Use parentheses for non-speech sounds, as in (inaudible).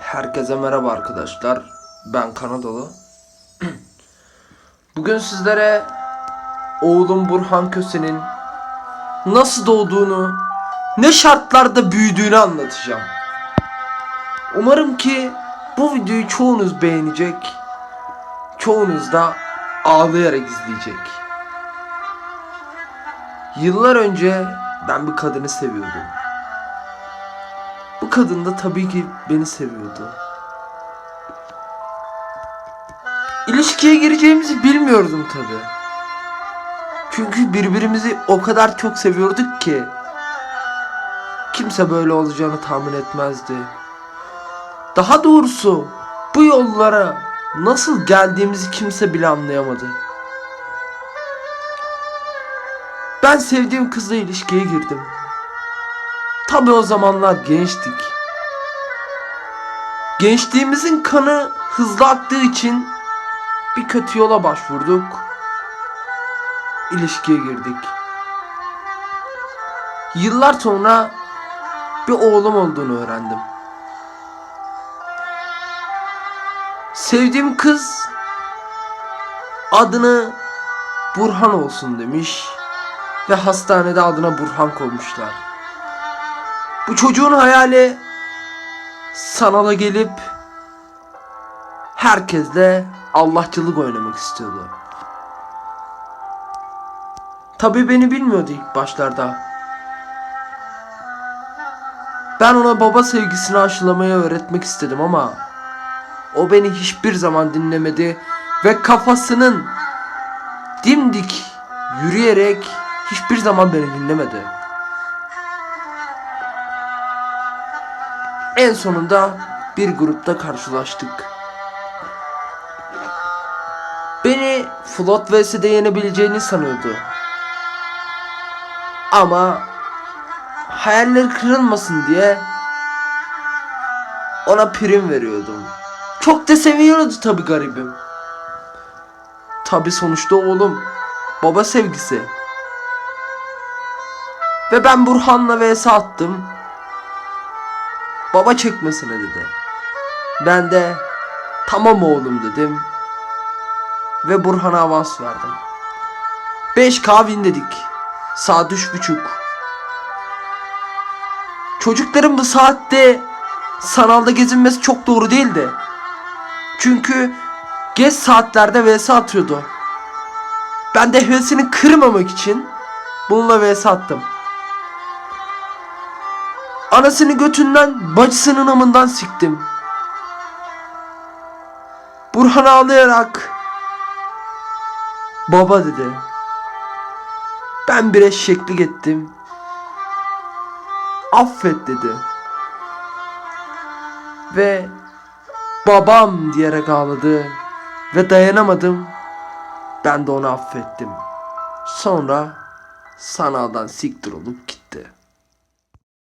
Herkese merhaba arkadaşlar. Ben Kanadalı. (clears throat) Bugün sizlere oğlum Burhan Köse'nin nasıl doğduğunu, ne şartlarda büyüdüğünü anlatacağım. Umarım ki bu videoyu çoğunuz beğenecek. Çoğunuz da ağlayarak izleyecek. Yıllar önce ben bir kadını seviyordum. Bu kadın da tabii ki beni seviyordu. İlişkiye gireceğimizi bilmiyordum tabii. Çünkü birbirimizi o kadar çok seviyorduk ki kimse böyle olacağını tahmin etmezdi. Daha doğrusu bu yollara nasıl geldiğimizi kimse bile anlayamadı. Ben sevdiğim kızla ilişkiye girdim. Tabi o zamanlar gençtik. Gençliğimizin kanı hızlı aktığı için bir kötü yola başvurduk. İlişkiye girdik. Yıllar sonra bir oğlum olduğunu öğrendim. Sevdiğim kız adını Burhan olsun demiş ve hastanede adına Burhan koymuşlar. Bu çocuğun hayali sanala gelip herkesle Allahçılık oynamak istiyordu. Tabii beni bilmiyordu ilk başlarda. Ben ona baba sevgisini aşılamayı öğretmek istedim ama o beni hiçbir zaman dinlemedi ve kafasının dimdik yürüyerek hiçbir zaman beni dinlemedi. En sonunda bir grupta karşılaştık. Beni Float vs'de yenebileceğini sanıyordu. Ama hayalleri kırılmasın diye ona prim veriyordum. Çok da seviyordu tabi garibim. Tabi sonuçta oğlum. Baba sevgisi. Ve ben Burhan'la vs attım. Baba çekmesine dedi. Ben de tamam oğlum dedim. Ve Burhan'a avans verdim. 5K win dedik. Saat üç buçuk. Çocukların bu saatte sanalda gezinmesi çok doğru değildi. Çünkü geç saatlerde vs atıyordu. Ben de hevesini kırmamak için bununla vs attım. Anasını götünden bacısının amından siktim. Burhan ağlayarak baba dedi. Ben bir eşeklik ettim. Affet dedi. Ve babam diyerek ağladı ve dayanamadım. Ben de onu affettim. Sonra sanaldan siktir olup